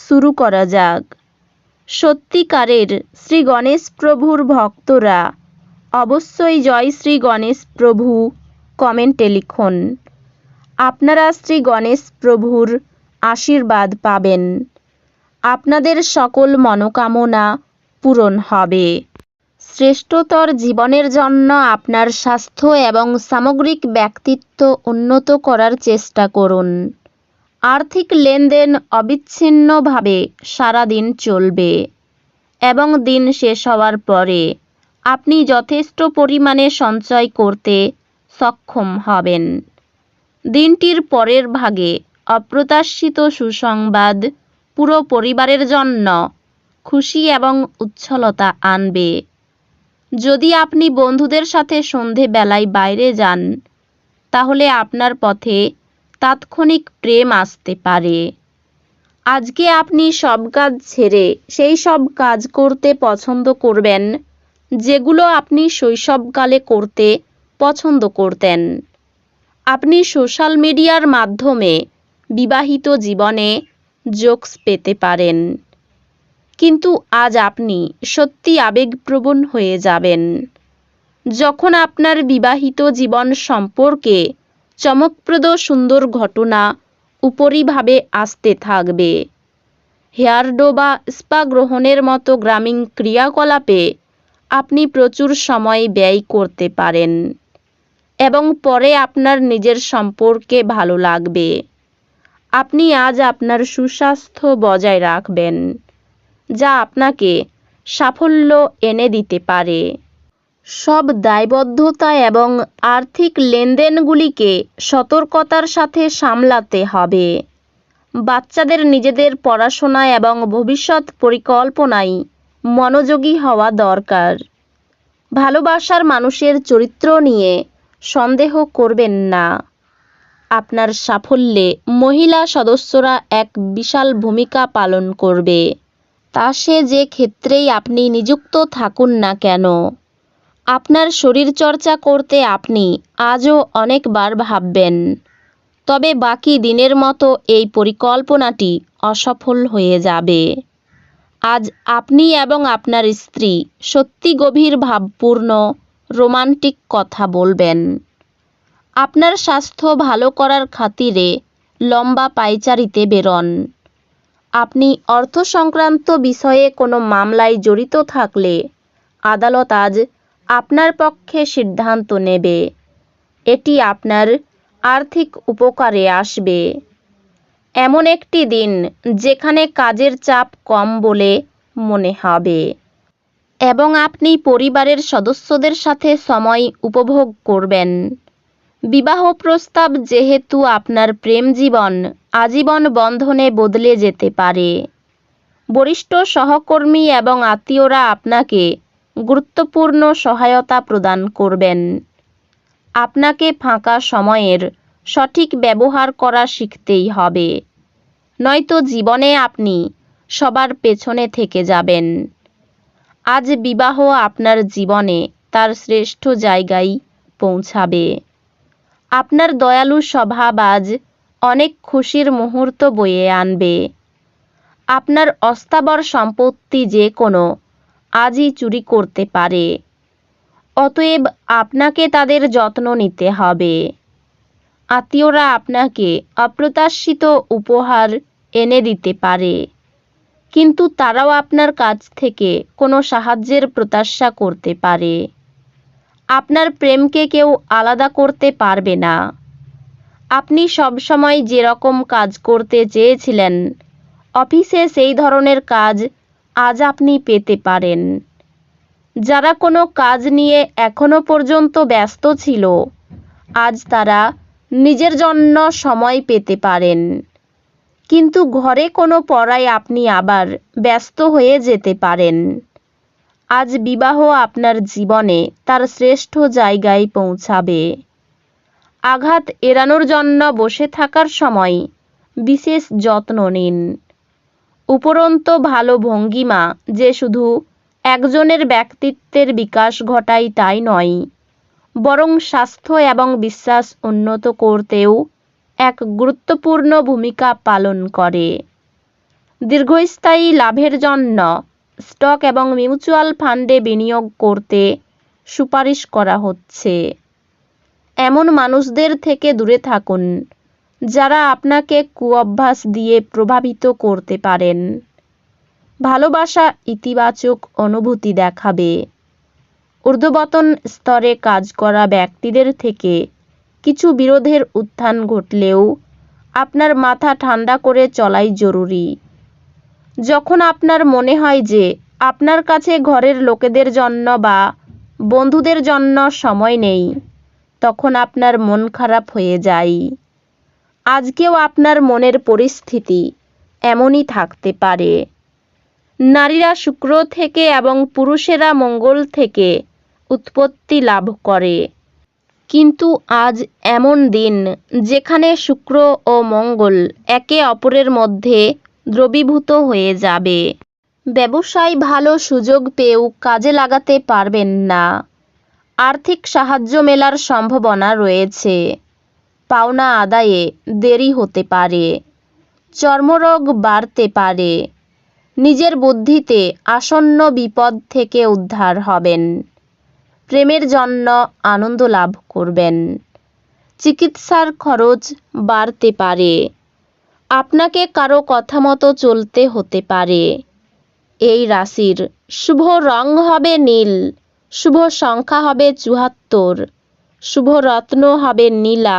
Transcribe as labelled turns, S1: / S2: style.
S1: শুরু করা যাক। সত্যিকারের শ্রী গণেশ প্রভুর ভক্তরা, অবশ্যই জয় শ্রী গণেশ প্রভু, কমেন্টে লিখুন। আপনারা শ্রী গণেশ প্রভুর আশীর্বাদ পাবেন। আপনাদের সকল মনোকামনা পূরণ হবে। শ্রেষ্ঠতর জীবনের জন্য আপনার স্বাস্থ্য এবং সামগ্রিক ব্যক্তিত্ব উন্নত করার চেষ্টা করুন। আর্থিক লেনদেন অবিচ্ছিন্নভাবে সারাদিন চলবে এবং দিন শেষ হওয়ার পরে আপনি যথেষ্ট পরিমাণে সঞ্চয় করতে সক্ষম হবেন। দিনটির পরের ভাগে অপ্রত্যাশিত সুসংবাদ পুরো পরিবারের জন্য খুশি এবং উচ্ছলতা আনবে। যদি আপনি বন্ধুদের সাথে সন্ধেবেলায় বাইরে যান, তাহলে আপনার পথে তাৎক্ষণিক প্রেম আসতে পারে। আজকে আপনি সব কাজ ছেড়ে সেই সব কাজ করতে পছন্দ করবেন, যেগুলো আপনি শৈশবকালে করতে পছন্দ করতেন। আপনি সোশ্যাল মিডিয়ার মাধ্যমে বিবাহিত জীবনে জোকস পেতে পারেন। কিন্তু আজ আপনি সত্যি আবেগপ্রবণ হয়ে যাবেন। যখন আপনার বিবাহিত জীবন সম্পর্কে চমকপ্রদ সুন্দর ঘটনা উপরিভাবে আসতে থাকবে। হেয়ারডো বা স্পা গ্রহণের মতো গ্রামীণ ক্রিয়াকলাপে আপনি প্রচুর সময় ব্যয় করতে পারেন এবং পরে আপনার নিজের সম্পর্কে ভালো লাগবে। আপনি আজ আপনার সুস্বাস্থ্য বজায় রাখবেন, যা আপনাকে সাফল্য এনে দিতে পারে। সব দায়বদ্ধতা এবং আর্থিক লেনদেনগুলিকে সতর্কতার সাথে সামলাতে হবে। বাচ্চাদের নিজেদের পড়াশোনা এবং ভবিষ্যৎ পরিকল্পনায় মনোযোগী হওয়া দরকার। ভালোবাসার মানুষের চরিত্র নিয়ে সন্দেহ করবেন না। আপনার সাফল্যে মহিলা সদস্যরা এক বিশাল ভূমিকা পালন করবে। তা সে যে ক্ষেত্রেই আপনি নিযুক্ত থাকুন না কেন। আপনার শরীরচর্চা করতে আপনি আজও অনেকবার ভাববেন। তবে বাকি দিনের মতো এই পরিকল্পনাটি অসফল হয়ে যাবে। আজ আপনি এবং আপনার স্ত্রী সত্যি গভীর ভাবপূর্ণ, রোমান্টিক কথা বলবেন। আপনার স্বাস্থ্য ভালো করার খাতিরে লম্বা পাইচারিতে বেরোন। আপনি অর্থ সংক্রান্ত বিষয়ে কোনো মামলায় জড়িত থাকলে আদালত আজ আপনার পক্ষে সিদ্ধান্ত নেবে। এটি আপনার আর্থিক উপকারে আসবে। এমন একটি দিন যেখানে কাজের চাপ কম বলে মনে হবে। এবং আপনি পরিবারের সদস্যদের সাথে সময় উপভোগ করবেন। বিবাহ প্রস্তাব যেহেতু আপনার প্রেম জীবন, আজীবন বন্ধনে বদলে যেতে পারে। বরিষ্ঠ সহকর্মী এবং আত্মীয়রা আপনাকে গুরুত্বপূর্ণ সহায়তা প্রদান করবেন। আপনাকে ফাঁকা সময়ের সঠিক ব্যবহার করা শিখতেই হবে। নয়তো জীবনে আপনি সবার পেছনে থেকে যাবেন। আজ বিবাহ আপনার জীবনে তার শ্রেষ্ঠ জায়গায় পৌঁছাবে। আপনার দয়ালু স্বভাব আজ অনেক খুশির মুহূর্ত বয়ে আনবে। আপনার অস্থাবর সম্পত্তি যে কোনো আজই চুরি করতে পারে। অতএব আপনাকে তাদের যত্ন নিতে হবে। আত্মীয়রা আপনাকে অপ্রত্যাশিত উপহার এনে দিতে পারে। কিন্তু তারাও আপনার কাছ থেকে কোনো সাহায্যের প্রত্যাশা করতে পারে। আপনার প্রেমকে কেউ আলাদা করতে পারবে না। আপনি সবসময় যেরকম কাজ করতে চেয়েছিলেন, অফিসে সেই ধরনের কাজ আজ আপনি পেতে পারেন। যারা কোনো কাজ নিয়ে এখনও পর্যন্ত ব্যস্ত ছিল, আজ তারা নিজের জন্য সময় পেতে পারেন। কিন্তু ঘরে কোনো পড়ায় আপনি আবার ব্যস্ত হয়ে যেতে পারেন। আজ বিবাহ আপনার জীবনে তার শ্রেষ্ঠ জায়গায় পৌঁছাবে। আঘাত এড়ানোর জন্য বসে থাকার সময় বিশেষ যত্ন নিন। উপরন্ত ভালো ভঙ্গিমা যে শুধু একজনের ব্যক্তিত্বের বিকাশ ঘটায় তাই নয়, বরং স্বাস্থ্য এবং বিশ্বাস উন্নত করতেও এক গুরুত্বপূর্ণ ভূমিকা পালন করে। দীর্ঘস্থায়ী লাভের জন্য স্টক এবং মিউচুয়াল ফান্ডে বিনিয়োগ করতে সুপারিশ করা হচ্ছে। এমন মানুষদের থেকে দূরে থাকুন যারা আপনাকে কুঅভ্যাস দিয়ে প্রভাবিত করতে পারেন। ভালোবাসা ইতিবাচক অনুভূতি দেখাবে। ঊর্ধ্ববতন স্তরে কাজ করা ব্যক্তিদের থেকে কিছু বিরোধের উত্থান ঘটলেও আপনার মাথা ঠান্ডা করে চলাই জরুরি। যখন আপনার মনে হয় যে আপনার কাছে ঘরের লোকেদের জন্য বা বন্ধুদের জন্য সময় নেই, তখন আপনার মন খারাপ হয়ে যায়। আজকেও আপনার মনের পরিস্থিতি এমনই থাকতে পারে। নারীরা শুক্র থেকে এবং পুরুষেরা মঙ্গল থেকে উৎপত্তি লাভ করে। কিন্তু আজ এমন দিন যেখানে শুক্র ও মঙ্গল একে অপরের মধ্যে দ্রবীভূত হয়ে যাবে। ব্যবসায় ভালো সুযোগ পেয়েও কাজে লাগাতে পারবেন না। আর্থিক সাহায্য মেলার সম্ভাবনা রয়েছে। পাওনা আদায়ে দেরি হতে পারে। চর্মরোগ বাড়তে পারে। নিজের বুদ্ধিতে আসন্ন বিপদ থেকে উদ্ধার হবেন। প্রেমের জন্য আনন্দ লাভ করবেন। চিকিৎসার খরচ বাড়তে পারে। আপনাকে কারও কথা মতো চলতে হতে পারে। এই রাশির শুভ রং হবে নীল, শুভ সংখ্যা হবে চুয়াত্তর, শুভ রত্ন হবে নীলা